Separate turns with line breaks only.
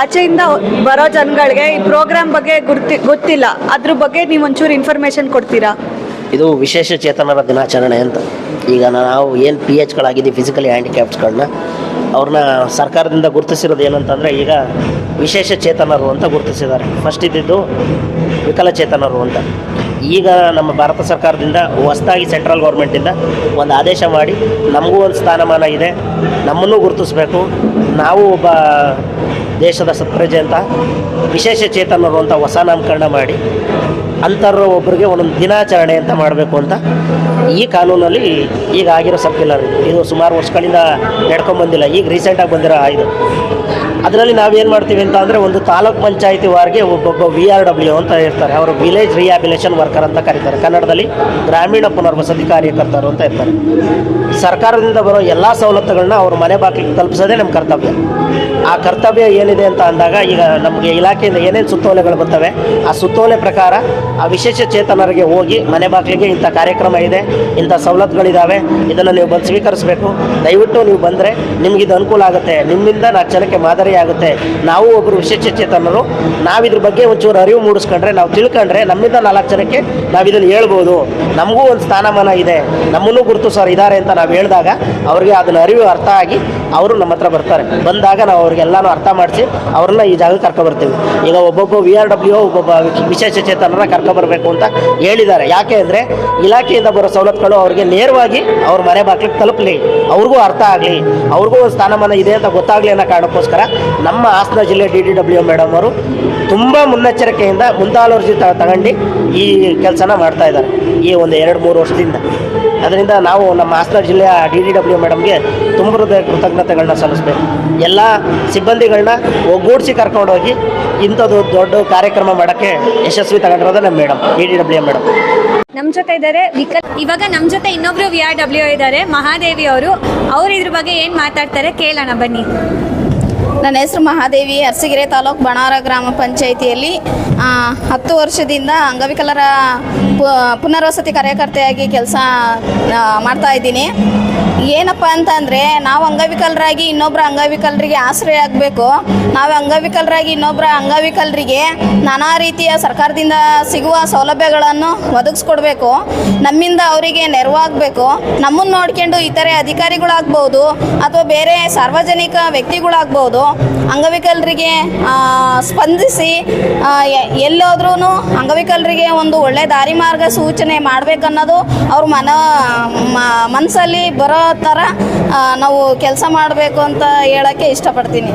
ಆಚೆಯಿಂದ ಬರೋ ಜನಗಳಿಗೆ ಈ ಪ್ರೋಗ್ರಾಮ್ ಬಗ್ಗೆ ಗುರ್ತಿ, ಗೊತ್ತಿಲ್ಲ. ಅದ್ರ ಬಗ್ಗೆ ನೀವು ಒಂಚೂರು ಇನ್ಫಾರ್ಮೇಶನ್ ಕೊಡ್ತೀರಾ?
ಇದು ವಿಶೇಷ ಚೇತನರ ದಿನಾಚರಣೆ ಅಂತ. ಈಗ ನಾವು ಏನು ಪಿ ಎಚ್ಗಳಾಗಿದ್ದೀವಿ ಫಿಸಿಕಲಿ ಹ್ಯಾಂಡಿಕ್ಯಾಪ್ಸ್ಗಳನ್ನ ಅವ್ರನ್ನ ಸರ್ಕಾರದಿಂದ ಗುರುತಿಸಿರೋದು ಏನಂತಂದರೆ ಈಗ ವಿಶೇಷ ಚೇತನರು ಅಂತ ಗುರುತಿಸಿದ್ದಾರೆ. ಫಸ್ಟ್ ಇದ್ದಿದ್ದು ವಿಕಲಚೇತನರು ಅಂತ. ಈಗ ನಮ್ಮ ಭಾರತ ಸರ್ಕಾರದಿಂದ ಹೊಸದಾಗಿ ಸೆಂಟ್ರಲ್ ಗೌರ್ಮೆಂಟಿಂದ ಒಂದು ಆದೇಶ ಮಾಡಿ ನಮಗೂ ಒಂದು ಸ್ಥಾನಮಾನ ಇದೆ. ನಮ್ಮನ್ನು ಗುರುತಿಸಬೇಕು. ನಾವು ಒಬ್ಬ ದೇಶದ ಸತ್ಪ್ರಜೆ ಅಂತ ವಿಶೇಷ ಚೇತನರು ಅಂತ ಹೊಸ ನಾಮಕರಣ ಮಾಡಿ ಅಂಥವ್ರು ಒಬ್ಬರಿಗೆ ಒಂದೊಂದು ದಿನಾಚರಣೆ ಅಂತ ಮಾಡಬೇಕು ಅಂತ ಈ ಕಾನೂನಲ್ಲಿ ಈಗ ಆಗಿರೋ ಸರ್ಕ್ಯುಲರ್ ಇದು ಸುಮಾರು ವರ್ಷಗಳಿಂದ ನಡ್ಕೊಂಬಂದಿಲ್ಲ. ಈಗ ರೀಸೆಂಟಾಗಿ ಬಂದಿರೋ ಇದು ಅದರಲ್ಲಿ ನಾವೇನು ಮಾಡ್ತೀವಿ ಅಂತ ಅಂದರೆ ಒಂದು ತಾಲೂಕ್ ಪಂಚಾಯತಿ ವಾರ್ಗೆ ಒಬ್ಬೊಬ್ಬ ವಿ ಆರ್ ಡಬ್ಲ್ಯೂ ಅಂತ ಇರ್ತಾರೆ. ಅವರು ವಿಲೇಜ್ ರಿಹ್ಯಾಬಿಲೇಷನ್ ವರ್ಕರ್ ಅಂತ ಕರೀತಾರೆ. ಕನ್ನಡದಲ್ಲಿ ಗ್ರಾಮೀಣ ಪುನರ್ವಸತಿ ಕಾರ್ಯಕರ್ತರು ಅಂತ ಇರ್ತಾರೆ. ಸರ್ಕಾರದಿಂದ ಬರೋ ಎಲ್ಲ ಸವಲತ್ತುಗಳನ್ನ ಅವರು ಮನೆ ಬಾಗಿಲಿಗೆ ತಲುಪಿಸೋದೇ ನಮ್ಮ ಕರ್ತವ್ಯ. ಆ ಕರ್ತವ್ಯ ಏನಿದೆ ಅಂತ ಅಂದಾಗ ಈಗ ನಮಗೆ ಇಲಾಖೆಯಿಂದ ಏನೇನು ಸುತ್ತೋಲೆಗಳು ಬರ್ತವೆ, ಆ ಸುತ್ತೋಲೆ ಪ್ರಕಾರ ಆ ವಿಶೇಷ ಚೇತನರಿಗೆ ಹೋಗಿ ಮನೆ ಬಾಗಿಲಿಗೆ ಇಂಥ ಕಾರ್ಯಕ್ರಮ ಇದೆ, ಇಂಥ ಸವಲತ್ತುಗಳಿದ್ದಾವೆ ಇದನ್ನು ನೀವು ಬಂದು ಸ್ವೀಕರಿಸಬೇಕು. ದಯವಿಟ್ಟು ನೀವು ಬಂದರೆ ನಿಮಗಿದು ಅನುಕೂಲ ಆಗುತ್ತೆ. ನಿಮ್ಮಿಂದ ನಾಲ್ಕು ಜನಕ್ಕೆ ಮಾದರಿ ಆಗುತ್ತೆ. ನಾವು ಒಬ್ಬರು ವಿಶೇಷ ಚೇತನರು ನಾವು ಇದ್ರ ಬಗ್ಗೆ ಒಂಚೂರು ಅರಿವು ಮೂಡಿಸ್ಕೊಂಡ್ರೆ, ನಾವು ತಿಳ್ಕೊಂಡ್ರೆ ನಮ್ಮಿಂದ ನಾಲ್ಕು ಜನಕ್ಕೆ ನಾವು ಇದನ್ನು ಹೇಳ್ಬೋದು. ನಮಗೂ ಒಂದು ಸ್ಥಾನಮಾನ ಇದೆ. ನಮ್ಮನ್ನು ಸರ್ ಇದ್ದಾರೆ ಅಂತ ನಾವು ಹೇಳಿದಾಗ, ಅವ್ರಿಗೆ ಅದನ್ನ ಅರಿವು ಅರ್ಥ ಆಗಿ ಅವರು ನಮ್ಮ ಹತ್ರ ಬರ್ತಾರೆ. ಬಂದಾಗ ನಾವು ಅವ್ರಿಗೆಲ್ಲನೂ ಅರ್ಥ ಮಾಡಿಸಿ ಅವ್ರನ್ನ ಈ ಜಾಗಕ್ಕೆ ಕರ್ಕೊಬರ್ತೀವಿ. ಈಗ ಒಬ್ಬೊಬ್ಬ ವಿ ಆರ್ ಡಬ್ಲ್ಯೂ ಒಬ್ಬೊಬ್ಬ ವಿಶೇಷ ಚೇತನರ ಕರ್ಕೊಬರ್ಬೇಕು ಅಂತ ಹೇಳಿದ್ದಾರೆ. ಯಾಕೆ ಅಂದರೆ ಇಲಾಖೆಯಿಂದ ಬರೋ ಸವಲತ್ತುಗಳು ಅವ್ರಿಗೆ ನೇರವಾಗಿ ಅವ್ರ ಮನೆ ಬಾಗಿಲಿಗೆ ತಲುಪಲಿ. ಅವ್ರಿಗೂ ಅರ್ಥ ಆಗಲಿ. ಅವ್ರಿಗೂ ಒಂದು ಸ್ಥಾನಮಾನ ಇದೆ ಅಂತ ಗೊತ್ತಾಗಲಿ ಅನ್ನೋ ಕಾರಣಕ್ಕೋಸ್ಕರ ನಮ್ಮ ಹಾಸನ ಜಿಲ್ಲೆ ಡಿ ಡಿ ಡಬ್ಲ್ಯೂ ಮೇಡಮ್ ಅವರು ತುಂಬ ಮುನ್ನೆಚ್ಚರಿಕೆಯಿಂದ ಮುಂದಾಲೋರ್ಜಿ ತಗೊಂಡು ಈ ಕೆಲಸನ ಮಾಡ್ತಾ ಇದ್ದಾರೆ. ಈ ಒಂದು ಎರಡು ಮೂರು ವರ್ಷದಿಂದ. ಅದರಿಂದ ನಾವು ನಮ್ಮ ಹಾಸನ ಜಿಲ್ಲೆಯ ಡಿ ಡಿ ಡಬ್ಲ್ಯೂ ಮೇಡಮ್ಗೆ ತುಂಬ ಹೃದಯ ಕೃತಜ್ಞತೆಗಳನ್ನ ಸಲ್ಲಿಸ್ಬೇಕು. ಎಲ್ಲ ಸಿಬ್ಬಂದಿಗಳನ್ನ ಒಗ್ಗೂಡಿಸಿ ಕರ್ಕೊಂಡೋಗಿ ಇಂಥದ್ದು ದೊಡ್ಡ ಕಾರ್ಯಕ್ರಮ ಮಾಡೋಕ್ಕೆ ಯಶಸ್ವಿ ತಗೊಂಡಿರೋದು ನಮ್ಮ madam, D D W madam.
ನಮ್ಮ ಜೊತೆ ಇದ್ದಾರೆ ವಿಕಲ್
ಇವಾಗ ನಮ್ಮ ಜೊತೆ ಇನ್ನೊಬ್ರು ವಿ ಆರ್ ಡಬ್ಲ್ಯೂ ಇದ್ದಾರೆ, ಮಹಾದೇವಿ ಅವರು. ಅವ್ರು ಇದ್ರ ಬಗ್ಗೆ ಏನು ಮಾತಾಡ್ತಾರೆ ಕೇಳೋಣ ಬನ್ನಿ.
ನನ್ನ ಹೆಸರು ಮಹಾದೇವಿ, ಅರಸೀಕೆರೆ ತಾಲೂಕು ಬಣಾರ ಗ್ರಾಮ ಪಂಚಾಯಿತಿಯಲ್ಲಿ ಹತ್ತು ವರ್ಷದಿಂದ ಅಂಗವಿಕಲರ ಪುನರ್ವಸತಿ ಕಾರ್ಯಕರ್ತೆಯಾಗಿ ಕೆಲಸ ಮಾಡ್ತಾ ಇದ್ದೀನಿ. ಏನಪ್ಪ ಅಂತಂದರೆ ನಾವು ಅಂಗವಿಕಲರಾಗಿ ಇನ್ನೊಬ್ಬರ ಅಂಗವಿಕಲರಿಗೆ ಆಶ್ರಯ ಆಗಬೇಕು. ನಾವು ಅಂಗವಿಕಲರಾಗಿ ಇನ್ನೊಬ್ಬರ ಅಂಗವಿಕಲರಿಗೆ ನಾನಾ ರೀತಿಯ ಸರ್ಕಾರದಿಂದ ಸಿಗುವ ಸೌಲಭ್ಯಗಳನ್ನು ಒದಗಿಸ್ಕೊಡ್ಬೇಕು. ನಮ್ಮಿಂದ ಅವರಿಗೆ ನೆರವಾಗಬೇಕು. ನಮ್ಮನ್ನು ನೋಡ್ಕೊಂಡು ಇತರೆ ಅಧಿಕಾರಿಗಳಾಗ್ಬೋದು ಅಥವಾ ಬೇರೆ ಸಾರ್ವಜನಿಕ ವ್ಯಕ್ತಿಗಳಾಗ್ಬೋದು. ಅಂಗವಿಕಲರಿಗೆ ಸ್ಪಂದಿಸಿ ಎಲ್ಲೋದ್ರೂ ಅಂಗವಿಕಲರಿಗೆ ಒಂದು ಒಳ್ಳೆ ದಾರಿ ಮಾರ್ಗ ಸೂಚನೆ ಮಾಡಬೇಕನ್ನೋದು ಅವ್ರ ಮನ ಮನಸ್ಸಲ್ಲಿ ಬರೋ ಥರ ನಾವು ಕೆಲಸ ಮಾಡಬೇಕು ಅಂತ ಹೇಳೋಕ್ಕೆ ಇಷ್ಟಪಡ್ತೀನಿ.